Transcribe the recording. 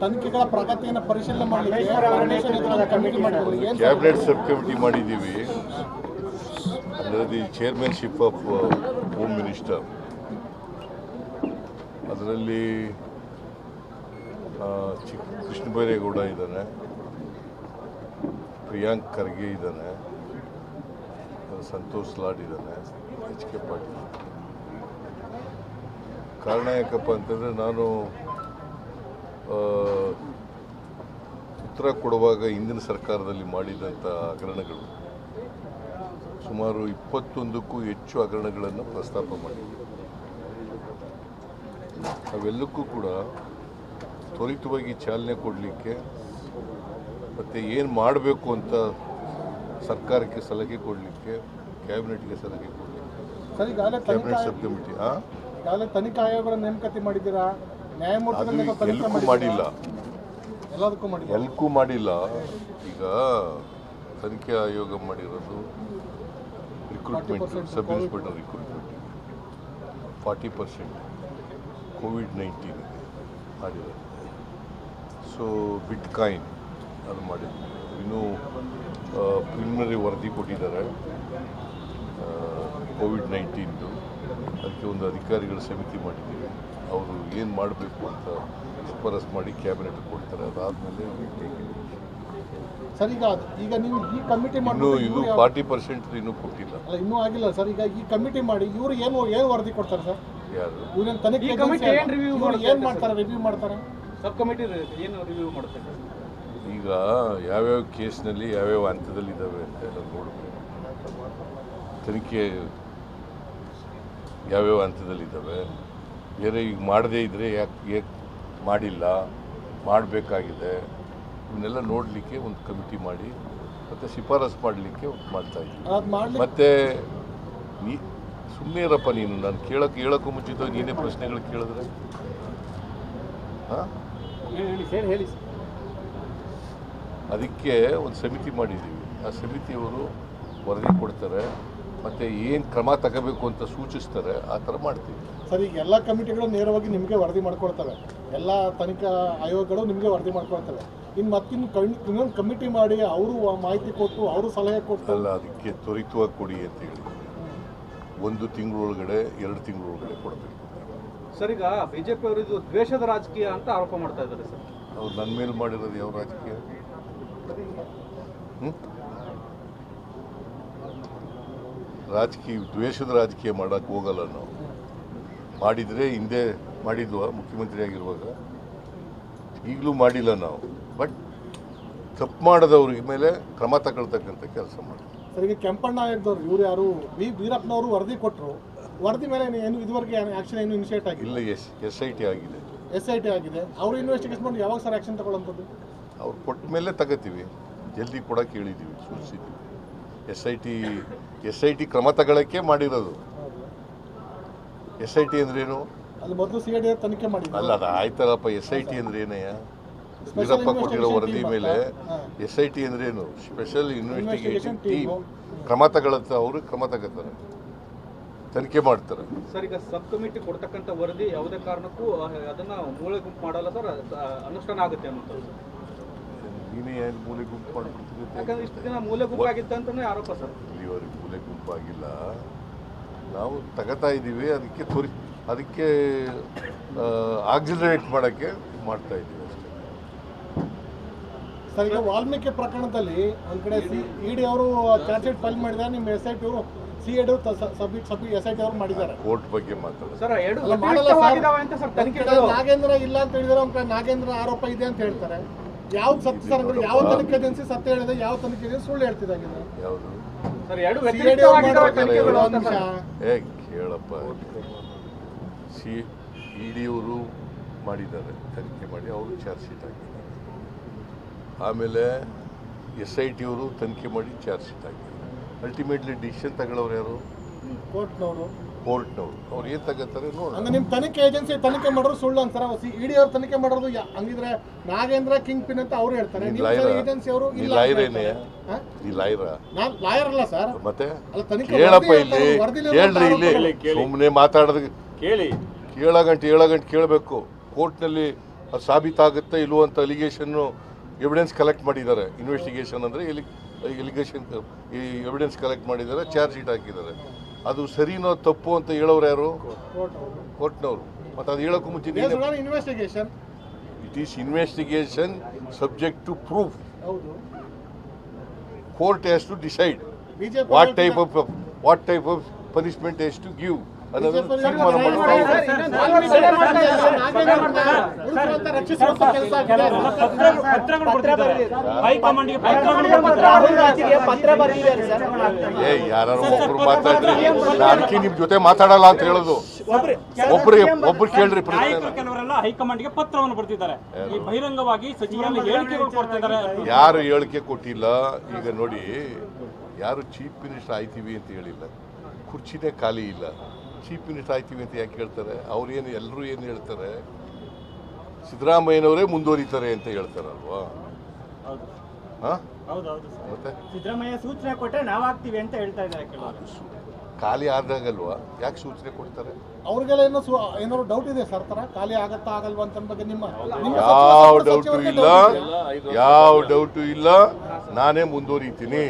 ತನಿಖೆಗಳ ಪ್ರಗತಿಯನ್ನು ಪರಿಶೀಲನೆ ಮಾಡಲಿಕ್ಕೆ ಕ್ಯಾಬಿನೆಟ್ ಸಬ್ ಕಮಿಟಿ ಮಾಡಿದ್ದೀವಿ. ಅಂದರೆ the chairmanship of home minister ಅದರಲ್ಲಿ ಚಿಕ್ಕ ಕೃಷ್ಣ ಬೈರೇಗೌಡ ಇದ್ದಾನೆ. ಪ್ರಿಯಾಂಕ್ ಖರ್ಗೆ ಇದ್ದಾನೆ. ಸಂತೋಷ್ ಲಾಡ್ ಇದ್ದಾನೆ. H K Patil. ಕಾರಣ ಯಾಕಪ್ಪ ಅಂತಂದರೆ ನಾನು ಉತ್ತರ ಕೊಡುವಾಗ ಹಿಂದಿನ ಸರ್ಕಾರದಲ್ಲಿ ಮಾಡಿದಂಥ ಹಗರಣಗಳು ಸುಮಾರು ಇಪ್ಪತ್ತೊಂದಕ್ಕೂ ಹೆಚ್ಚು ಹಗರಣಗಳನ್ನು ಪ್ರಸ್ತಾಪ ಮಾಡಿದೆ ಅವೆಲ್ಲಕ್ಕೂ ಕೂಡ ತ್ವರಿತವಾಗಿ ಚಾಲನೆ ಕೊಡಲಿಕ್ಕೆ ಮತ್ತು ಏನು ಮಾಡಬೇಕು ಅಂತ ಸರ್ಕಾರಕ್ಕೆ ಸಲಹೆ ಕೊಡಲಿಕ್ಕೆ ಕ್ಯಾಬಿನೆಟ್ಗೆ ಸಲಹೆ ಕೊಡಲಿಕ್ಕೆ. ಕ್ಯಾಬಿನೆಟ್ ತನಿಖಾ ಸಬ್ ಕಮಿಟಿ ಹಾಂ ತನಿಖಾ ಆಯೋಗಗಳ ನೇಮಕಾತಿ ಮಾಡಿದ್ದೀರಾ? ಎಲ್ಲಕ್ಕೂ? ಮಾಡಿಲ್ಲ. ಎಲ್ಲಕ್ಕೂ ಮಾಡಿಲ್ಲ. ಈಗ ತನಿಖೆ ಆಯೋಗ ಮಾಡಿರೋದು recruitment sub inspector recruitment forty percent Covid nineteen ಮಾಡಿರೋದು. ಸೊ ಬಿಟ್ ಕಾಯಿನ್ ಅದು ಮಾಡಿದ್ರು. ಇನ್ನೂ ಪ್ರಿಲಿಮಿನರಿ ವರದಿ ಕೊಟ್ಟಿದ್ದಾರೆ. ಕೋವಿಡ್ ನೈನ್ಟೀನ್ದು ಅದಕ್ಕೆ ಒಂದು ಅಧಿಕಾರಿಗಳ ಸಮಿತಿ ಮಾಡಿದ್ದೀವಿ. ಅವರು ಏನು ಮಾಡಬೇಕು ಅಂತ ಶಿಫಾರಸ್ ಮಾಡಿ ಕ್ಯಾಬಿನೆಟ್ ಕೊಡ್ತಾರೆ. ಅದಾದಮೇಲೆ ಸರ್ ಈಗ ಅದು- ಈಗ ನೀವು ಈ ಕಮಿಟಿ ಮಾಡಿ ಇದು ಫಾರ್ಟಿ ಪರ್ಸೆಂಟ್ ಇನ್ನೂ ಕೊಟ್ಟಿಲ್ಲ. ಅಲ್ಲ ಇನ್ನೂ ಆಗಿಲ್ಲ ಸರ್. ಈಗ ಈ ಕಮಿಟಿ ಮಾಡಿ ಇವರು ಏನು ಏನು ವರದಿ ಕೊಡ್ತಾರೆ ಸರ್? ಯಾರು? ಇವ್ರೇನು ತನಿಖೆ ಏನ್ ಮಾಡ್ತಾರೆ? ರಿವ್ಯೂ ಮಾಡ್ತಾರೆ? ಸಬ್ ಕಮಿಟಿ ಏನು ರಿವ್ಯೂ ಮಾಡುತ್ತೆ ಈಗ ಯಾವ್ಯಾವ ಕೇಸ್ನಲ್ಲಿ ಯಾವ್ಯಾವ ಹಂತದಲ್ಲಿ ಇದ್ದಾವೆ ಅಂತ ಎಲ್ಲ ನೋಡಬೇಕು. ತನಿಖೆ ಯಾವ್ಯಾವ ಹಂತದಲ್ಲಿದ್ದಾವೆ? ಬೇರೆ ಈಗ ಮಾಡದೇ ಇದ್ದರೆ ಯಾಕೆ ಮಾಡಿಲ್ಲ ಮಾಡಬೇಕಾಗಿದೆ. ಇವನ್ನೆಲ್ಲ ನೋಡಲಿಕ್ಕೆ ಒಂದು ಕಮಿಟಿ ಮಾಡಿ ಮತ್ತು ಶಿಫಾರಸ್ ಮಾಡಲಿಕ್ಕೆ ಮಾಡ್ತಾ ಮತ್ತು ನೀ ಸುಮ್ಮನೆ ಇರಪ್ಪ ನೀನು ನಾನು ಕೇಳಕ್ಕೆ ಹೇಳೋಕ್ಕೂ ಮುಂಚಿತ ನೀನೇ ಪ್ರಶ್ನೆಗಳು ಕೇಳಿದ್ರೆ. ಹಾಂ? ಅದಕ್ಕೆ ಒಂದು ಸಮಿತಿ ಮಾಡಿದ್ದೀವಿ. ಆ ಸಮಿತಿಯವರು ವರದಿ ಕೊಡ್ತಾರೆ. ಮತ್ತು ಏನು ಕ್ರಮ ತಗೋಬೇಕು ಅಂತ ಸೂಚಿಸ್ತಾರೆ ಆ ಥರ ಮಾಡ್ತೀವಿ. ಸರ್ ಈಗ ಎಲ್ಲ ಕಮಿಟಿಗಳು ನೇರವಾಗಿ ನಿಮಗೆ ವರದಿ ಮಾಡ್ಕೊಳ್ತವೆ. ಎಲ್ಲ ತನಿಖಾ ಆಯೋಗಗಳು ನಿಮಗೆ ವರದಿ ಮಾಡ್ಕೊಳ್ತವೆ. ಇನ್ನು ಮತ್ತಿನ್ನು ಕಮಿ ಇನ್ನೊಂದು ಕಮಿಟಿ ಮಾಡಿ ಅವರು ಮಾಹಿತಿ ಕೊಟ್ಟು ಅವರು ಸಲಹೆ ಕೊಟ್ಟು. ಅಲ್ಲ ಅದಕ್ಕೆ ತ್ವರಿತವಾಗಿ ಕೊಡಿ ಅಂತ ಹೇಳಿ. ಒಂದು ತಿಂಗಳೊಳಗಡೆ ಎರಡು ತಿಂಗಳೊಳಗಡೆ ಕೊಡಬೇಕು. ಸರ್ ಈಗ ಬಿಜೆಪಿ ಅವರು ಇದು ದ್ವೇಷದ ರಾಜಕೀಯ ಅಂತ ಆರೋಪ ಮಾಡ್ತಾ ಇದ್ದಾರೆ ಸರ್. ಅವ್ರು ನನ್ನ ಮೇಲೆ ಮಾಡಿರೋದು ಯಾವ ರಾಜಕೀಯ? ಹ್ಮ್? ರಾಜಕೀಯ ದ್ವೇಷದ ರಾಜಕೀಯ ಮಾಡೋಕ್ಕೆ ಹೋಗಲ್ಲ ನಾವು. ಮಾಡಿದರೆ ಹಿಂದೆ ಮಾಡಿದ್ವ ಮುಖ್ಯಮಂತ್ರಿ ಆಗಿರುವಾಗ ಈಗಲೂ ಮಾಡಿಲ್ಲ ನಾವು. ಬಟ್ ತಪ್ಪು ಮಾಡಿದವ್ರಿಗೆ ಮೇಲೆ ಕ್ರಮ ತಗೊಳ್ತಕ್ಕಂಥ ಕೆಲಸ ಮಾಡಿ ಸರ್ ಈಗ ಕೆಂಪಣ್ಣ ಇದ್ದವ್ರು ಇವ್ರು ಯಾರು? ವಿ ವೀರಪ್ಪನವರು ವರದಿ ಕೊಟ್ಟರು ವರದಿ ಮೇಲೆ ಏನು ಇದುವರೆಗೆ ಆಕ್ಷನ್ ಏನು ಇನಿಷಿಯೇಟ್ ಆಗಿಲ್ಲ? ಇಲ್ಲ ಎಸ್ ಎಸ್ ಐ ಟಿ ಆಗಿದೆ. ಎಸ್ ಐ ಟಿ ಆಗಿದೆ. ಅವರು ಇನ್ವೆಸ್ಟಿಗೇಷನ್ ಮಾಡಿ ಯಾವಾಗ ಸರ್ ಆ್ಯಕ್ಷನ್ ತಗೊಳ್ಳೋಂಥದ್ದು? ಅವ್ರು ಕೊಟ್ಟ ಮೇಲೆ ತಗೋತೀವಿ. ಜಲ್ದಿ ಕೊಡೋಕೆ ಕೇಳಿದ್ದೀವಿ ಸೂಚಿಸಿದ್ದೀವಿ S I T S I T ಕ್ರಮ ತಗೊಳ್ಳೋಕ್ಕೆ ಮಾಡಿರೋದು ಎಸ್ ಐ ಟಿ ಅಂದ್ರೇನು ಅಲ್ಲಿ ಅದು ಆಯ್ತಲ್ಲಪ್ಪ ಎಸ್ ಐ ಟಿ ಅಂದ್ರೆ ಏನಯ್ಯ ವೀರಪ್ಪ ಕೊಟ್ಟಿರೋ ವರದಿ ಮೇಲೆ. ಎಸ್ ಐ ಟಿ ಅಂದ್ರೇನು ಸ್ಪೆಷಲ್ ಇನ್ವೆಸ್ಟಿಗೇಷನ್ ಟೀಮ್ ಕ್ರಮ ತಗೊಳತ್ತ ಅವರು ಕ್ರಮ ತಗೋತಾರೆ. ತನಿಖೆ ಮಾಡ್ತಾರೆ. ಸರ್ ಈಗ ಸಬ್ ಕಮಿಟಿ ಕೊಡ್ತಕ್ಕಂಥ ವರದಿ ಯಾವುದೇ ಕಾರಣಕ್ಕೂ ಅದನ್ನ ಮೂಳೆ ಗುಂಪು ಮಾಡಲ್ಲ ಸರ್ ಅನುಷ್ಠಾನ ಆಗುತ್ತೆ ಅನ್ನೋದು ಏನು ಮೂಲೆ ಗುಂಪು ಮಾಡಿಬಿಡ್ತೀವಿ ಯಾಕಂದ್ರೆ ಇಷ್ಟು ದಿನ ಮೂಲೆ ಗುಂಪು ಆಗಿತ್ತು ಅಂತಾನೆ ಆರೋಪ ಸರ್. ಇಲ್ಲಿವರೆಗೆ ಮೂಲೆ ಗುಂಪಾಗಿಲ್ಲ. ನಾವು ತಗೋತಾ ಇದ್ದೀವಿ ಅದಕ್ಕೆ ತೋರಿ ಅದಕ್ಕೆ ಆಕ್ಸಿಲರೇಟ್ ಮಾಡೋಕ್ಕೆ ಮಾಡ್ತಾ ಇದ್ದೀವಿ ಅಷ್ಟೇ. ಸರ್ ಈಗ ವಾಲ್ಮೀಕಿ ಪ್ರಕರಣದಲ್ಲಿ ಒಂದ್ ಕಡೆ ಸಿ ಇ ಡಿ ಅವರು ಚಾರ್ಜ್ ಶೀಟ್ ಫೈಲ್ ಮಾಡಿದ್ದಾರೆ ನಿಮ್ಮ ಎಸ್ ಐ ಟಿ ಅವರು C A D submit sub S I T ಅವರು ಮಾಡಿದ್ದಾರೆ. ಕೋರ್ಟ್ ಬಗ್ಗೆ ಮಾತಾಡೋದು. ಸರ್ ಎರಡು ಮಾಡಲ್ಲ ನಾಗೇಂದ್ರ ಇಲ್ಲ ಅಂತ ಹೇಳಿದ್ರೆ ಒಂದ್ ಕಡೆ ನಾಗೇಂದ್ರ ಆರೋಪ ಇದೆ ಅಂತ ಹೇಳ್ತಾರೆ. ಯಾವ್ದು ಸತ್ಯ ಸರ್ ಯಾವ ತನಿಖೆ ಏಜೆನ್ಸಿ ಸತ್ಯ ಹೇಳಿದೆ ಯಾವ ತನಿಖೆ ಏಜೆನ್ಸಿ ಸುಳ್ಳು ಹೇಳ್ತಿದ್ದಾಗಿದೆ ಯಾವುದು ಏ ಕೇಳಪ್ಪ. ಸಿ ಇ ಡಿಯವರು ಮಾಡಿದ್ದಾರೆ ತನಿಖೆ ಮಾಡಿ ಅವರು ಚಾರ್ಜ್ ಶೀಟ್ ಹಾಕಿದ್ದಾರೆ. ಆಮೇಲೆ ಎಸ್ ಐ ಟಿಯವರು ತನಿಖೆ ಮಾಡಿ ಚಾರ್ಜ್ ಶೀಟ್ ಹಾಕಿದ್ದಾರೆ. ಅಲ್ಟಿಮೇಟ್ಲಿ ಡಿಸಿಷನ್ ತಗೊಳ್ಳೋರು ಯಾರು? ಕೋರ್ಟ್ನವರು. ಕೋರ್ಟ್ನವ್ರು ಅವ್ರು. ಏನ್ ತಗೋತಾರೆ ನೋಡೋಣ. ಅಂದ್ರೆ ನಿಮ್ ತನಿಖೆ ಏಜೆನ್ಸಿ ತನಿಖೆ ಮಾಡೋರು ಸುಳ್ಳು ಅಂತಾರ. ಇಡಿ ಅವ್ರು ತನಿಖೆ ಮಾಡೋದು ಯಾ- ಹಂಗಿದ್ರೆ ನಾಗೇಂದ್ರ ಕಿಂಗ್ ಪಿನ್ ಅಂತ ಅವ್ರು ಹೇಳ್ತಾರೆ. ಲಾಯರ ಏಜೆನ್ಸಿ ಅವರು ನೀ ಇಲ್ಲ ಲಾಯರ್ ಅಂತ ಈ ಲಾಯರ ನಾನ್ ಲಾಯರ್ ಅಲ್ಲ ಸರ್ ಮತ್ತೆ? ಅಲ್ಲ ತನಿಖೆ ಕೇಳಪ್ಪ ವರದಿ ಇಲ್ಲಿ. ಹೇಳ್ತಾರೆ, ವರದಿಲಿ ಕೇಳ್ರಿ ಇರುವಂತ ಇಲ್ಲಿ. ಆರೋಪಗಳು. ಸುಮ್ಮನೆ ಮಾತಾಡೋದು. ಕೇಳಿ. ಕೇಳೋ ಗಂಟೆ ಏಳೋ ಗಂಟೆ ಕೇಳಬೇಕು. ಕೋರ್ಟ್ನಲ್ಲಿ ಅದು ಸಾಬೀತಾಗುತ್ತೆ ಇಲ್ವೋ ಅಂತ ಅಲಿಗೇಷನ್ನು ಎವಿಡೆನ್ಸ್ ಕಲೆಕ್ಟ್ ಮಾಡಿದ್ದಾರೆ. ಇನ್ವೆಸ್ಟಿಗೇಷನ್ ಅಂದರೆ ಎಲಿ ಎಲಿಗೇಷನ್ ಈ ಎವಿಡೆನ್ಸ್ ಕಲೆಕ್ಟ್ ಮಾಡಿದ್ದಾರೆ ಚಾರ್ಜ್ ಶೀಟ್ ಹಾಕಿದ್ದಾರೆ. ಅದು ಸರಿನೋ ತಪ್ಪು ಅಂತ ಹೇಳೋರು ಯಾರು? ಕೋರ್ಟ್ನವರು ಮತ್ತು ಅದು ಹೇಳೋಕ್ಕೂ ಮುಂಚೆ investigation it is investigation subject to proof court has to decide what type of what type of punishment has to give a ಯಾರು ಒಬ್ರು ಮಾತಾಡ್ರಿ ಅದಕ್ಕೆ ನಿಮ್ ಜೊತೆ ಮಾತಾಡಲ್ಲ ಅಂತ ಹೇಳೋದು ಒಬ್ರು ಒಬ್ರು ಕೇಳ್ರಿ ಕೆಲವರೆಲ್ಲ ಹೈಕಮಾಂಡ್ಗೆ ಪತ್ರವನ್ನು ಬರ್ತಿದ್ದಾರೆ ಈ ಬಹಿರಂಗವಾಗಿ ಸಚಿವರಲ್ಲಿ ಹೇಳಿಕೆಗಳು ಕೊಡ್ತಿದ್ದಾರೆ ಯಾರು ಹೇಳಿಕೆ ಕೊಟ್ಟಿಲ್ಲ ಈಗ ನೋಡಿ ಯಾರು ಚೀಫ್ ಮಿನಿಸ್ಟರ್ ಆಯ್ತೀವಿ ಅಂತ ಹೇಳಿಲ್ಲ ಕುರ್ಚಿನೇ ಖಾಲಿ ಇಲ್ಲ ಚೀಫ್ ಮಿನಿಸ್ಟರ್ ಆಯ್ತೀವಿ ಅಂತ ಯಾಕೆ ಹೇಳ್ತಾರೆ? ಅವ್ರೇನು ಎಲ್ಲರೂ ಏನು ಹೇಳ್ತಾರೆ? ಸಿದ್ದರಾಮಯ್ಯನವರೇ ಮುಂದುವರಿತಾರೆ ಅಂತ ಹೇಳ್ತಾರಲ್ವಾ? ಹೌದು. ಹಾಂ? ಮತ್ತೆ? ಸಿದ್ದರಾಮಯ್ಯ ಸೂಚನೆ ಕೊಟ್ಟರೆ ನಾವು ಆಗ್ತೀವಿ ಅಂತ ಹೇಳ್ತಾ ಇದ್ದಾರೆ ಖಾಲಿ ಆದಾಗಲ್ವಾ? ಯಾಕೆ ಸೂಚನೆ ಕೊಡ್ತಾರೆ? ಅವ್ರಿಗೆಲ್ಲ ಏನೋ ಸು- ಏನಾದ್ರು ಡೌಟ್ ಇದೆ ಸರ್ ತರ ಖಾಲಿ ಆಗತ್ತಾ ಆಗಲ್ವಾ ಅಂತ ಬಗ್ಗೆ ನಿಮ್ಮ ಯಾವ ಡೌಟು ಇಲ್ಲ. ಯಾವ ಡೌಟು ಇಲ್ಲ. ನಾನೇ ಮುಂದುವರಿತೀನಿ.